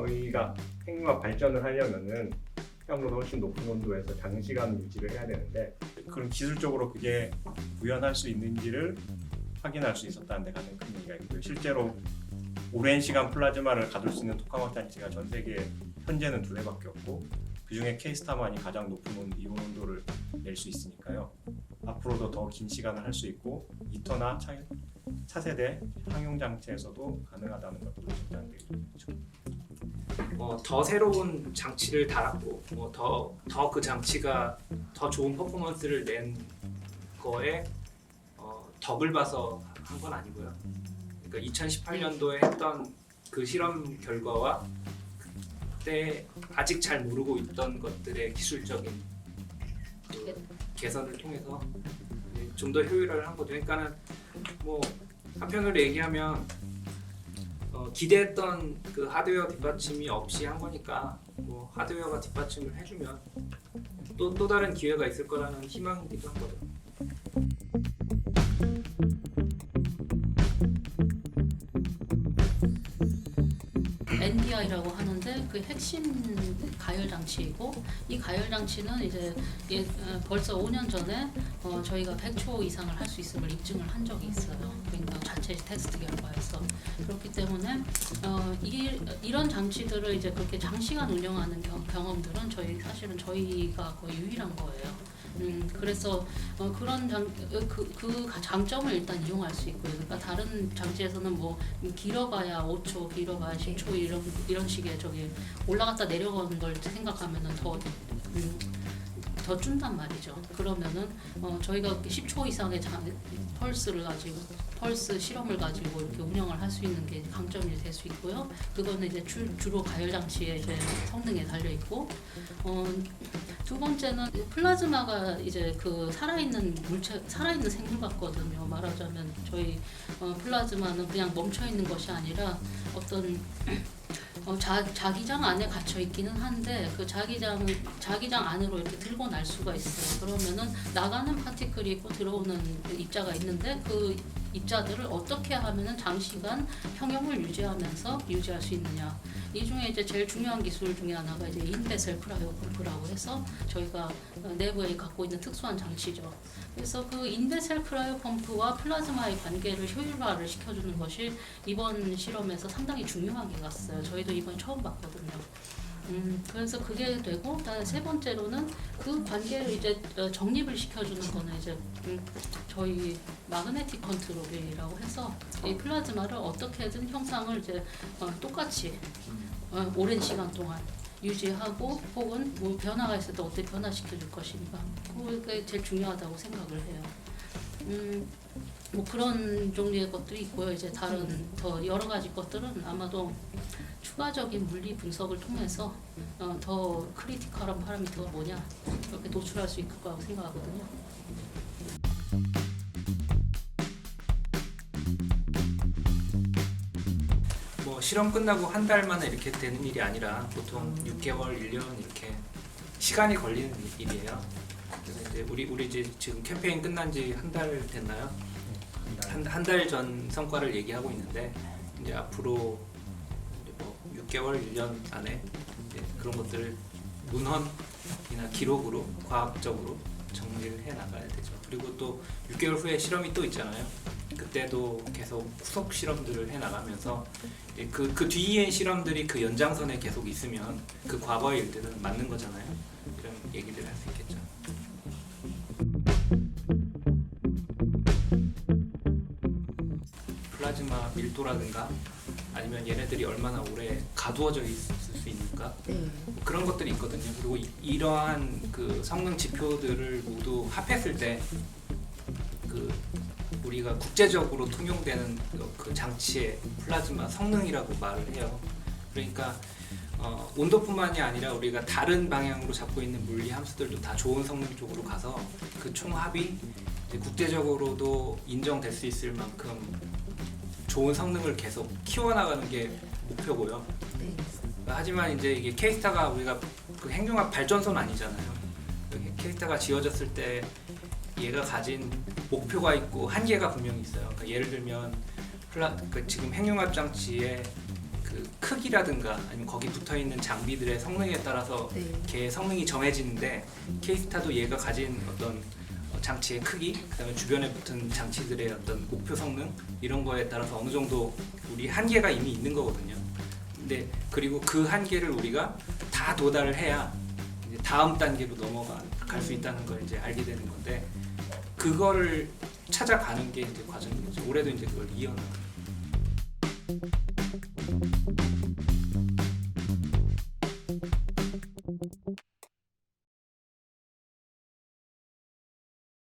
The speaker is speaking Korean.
우리가 핵융합 발전을 하려면은 태양보다 훨씬 높은 온도에서 장시간 유지를 해야 되는데 그런 기술적으로 그게 구현할 수 있는지를 확인할 수 있었다는 데 가장 큰 의미가 있고요. 실제로 오랜 시간 플라즈마를 가둘 수 있는 토카마 장치가 전 세계에 현재는 두 대밖에 없고 그 중에 케이스타만이 가장 높은 온, 이온 온도를 낼 수 있으니까요. 앞으로도 더 긴 시간을 할 수 있고 이터나 차, 차세대 상용 장치에서도 가능하다는 것도 긴장되죠. 어, 더 새로운 장치를 달았고 뭐 더 더 그 장치가 더 좋은 퍼포먼스를 낸 거에 어, 덕을 봐서 한 건 아니고요. 그러니까 2018년도에 했던 그 실험 결과와 그때 아직 잘 모르고 있던 것들의 기술적인 그 개선을 통해서 좀 더 효율화를 한 거죠. 그러니까는 뭐 한편으로 얘기하면 어, 기대했던 그 하드웨어 뒷받침이 없이 한 거니까 뭐 하드웨어가 뒷받침을 해주면 또 또 다른 기회가 있을 거라는 희망이기도 한 거죠. NDI라고 하는데 그 핵심 가열 장치이고 이 가열 장치는 이제 예, 어, 벌써 5년 전에 어, 저희가 100초 이상을 할 수 있음을 입증을 한 적이 있어요. 그러니까 자체 테스트 결과에서 그렇기 때문에 어, 이, 이런 장치들을 이제 그렇게 장시간 운영하는 경, 경험들은 저희 사실은 저희가 거의 유일한 거예요. 음, 그래서 어, 그런 장, 그, 그 장점을 일단 이용할 수 있고요. 그러니까 다른 장치에서는 뭐 길어봐야 5초, 길어봐야 10초 이런 이런 식의 저기 올라갔다 내려가는 걸 생각하면은 더 음, 더 준단 말이죠. 그러면은 어, 저희가 이렇게 10초 이상의 자, 펄스를 가지고 펄스 실험을 가지고 이렇게 운영을 할 수 있는 게 강점이 될 수 있고요. 그거는 이제 주, 주로 가열 장치의 이제 성능에 달려 있고 어, 두 번째는 플라즈마가 이제 그 살아있는 물체, 살아있는 생물 같거든요. 말하자면 저희 어, 플라즈마는 그냥 멈춰 있는 것이 아니라 어떤 어, 자, 자기장 안에 갇혀 있기는 한데 그 자기장 자기장 안으로 이렇게 들고 날 수가 있어요. 그러면은 나가는 파티클이 있고 들어오는 그 입자가 있는데 그 입자들을 어떻게 하면은 장시간 평형을 유지하면서 유지할 수 있느냐. 이 중에 이제 제일 중요한 기술 중에 하나가 이제 인베셀 크라이오 펌프라고 해서 저희가 내부에 갖고 있는 특수한 장치죠. 그래서 그 인베셀 크라이오 펌프와 플라즈마의 관계를 효율화를 시켜주는 것이 이번 실험에서 상당히 중요하게 갔어요. 저희도 이번에 처음 봤거든요. 음, 그래서 그게 되고 그다음에 세 번째로는 그 관계를 이제 어, 정립을 시켜주는 거는 이제 음, 저희 마그네틱 컨트롤이라고 해서 이 플라즈마를 어떻게든 형상을 이제 어, 똑같이 어, 오랜 시간 동안 유지하고 혹은 뭐 변화가 있을 때 어떻게 변화시켜 줄 것인가 그게 제일 중요하다고 생각을 해요. 음, 뭐 그런 종류의 것들이 있고요. 이제 다른 더 여러 가지 것들은 아마도 추가적인 물리 분석을 통해서 어, 더 크리티컬한 파라미터가 뭐냐 이렇게 도출할 수 있을 거라고 생각하거든요. 뭐 실험 끝나고 한 달 만에 이렇게 되는 일이 아니라 보통 6개월, 1년 이렇게 시간이 걸리는 일이에요. 그래서 이제 우리 우리 이제 지금 캠페인 끝난 지 한 달 됐나요? 한 한 달 전 성과를 얘기하고 있는데 이제 앞으로 6개월, 1년 안에 그런 것들을 문헌이나 기록으로 과학적으로 정리를 해 나가야 되죠. 그리고 또 6개월 후에 실험이 또 있잖아요. 그때도 계속 후속 실험들을 해 나가면서 그, 그 뒤에 실험들이 그 연장선에 계속 있으면 그 과거의 일들은 맞는 거잖아요. 이런 얘기들을 할 수 있겠죠. 플라즈마 밀도라든가 아니면 얘네들이 얼마나 오래 가두어져 있을 수 있는가 뭐 그런 것들이 있거든요. 그리고 이, 이러한 그 성능 지표들을 모두 합했을 때 그 우리가 국제적으로 통용되는 그, 그 장치의 플라즈마 성능이라고 말을 해요. 그러니까 어, 온도뿐만이 아니라 우리가 다른 방향으로 잡고 있는 물리 함수들도 다 좋은 성능 쪽으로 가서 그 총합이 국제적으로도 인정될 수 있을 만큼 좋은 성능을 계속 키워나가는 게 목표고요. 하지만 이제 이게 케이스타가 우리가 그 핵융합 발전소는 아니잖아요. 이렇게 케이스타가 지어졌을 때 얘가 가진 목표가 있고 한계가 분명히 있어요. 그러니까 예를 들면 플라, 그 지금 핵융합 장치의 그 크기라든가 아니면 거기 붙어 있는 장비들의 성능에 따라서 네. 걔 성능이 정해지는데 케이스타도 얘가 가진 어떤 어, 장치의 크기, 그다음에 주변에 붙은 장치들의 어떤 목표 성능 이런 거에 따라서 어느 정도 우리 한계가 이미 있는 거거든요. 근데 그리고 그 한계를 우리가 다 도달을 해야 이제 다음 단계로 넘어가 갈수 있다는 걸 이제 알게 되는 건데 그거를 찾아가는 게 이제 과정이죠. 올해도 이제 그걸 이어나가.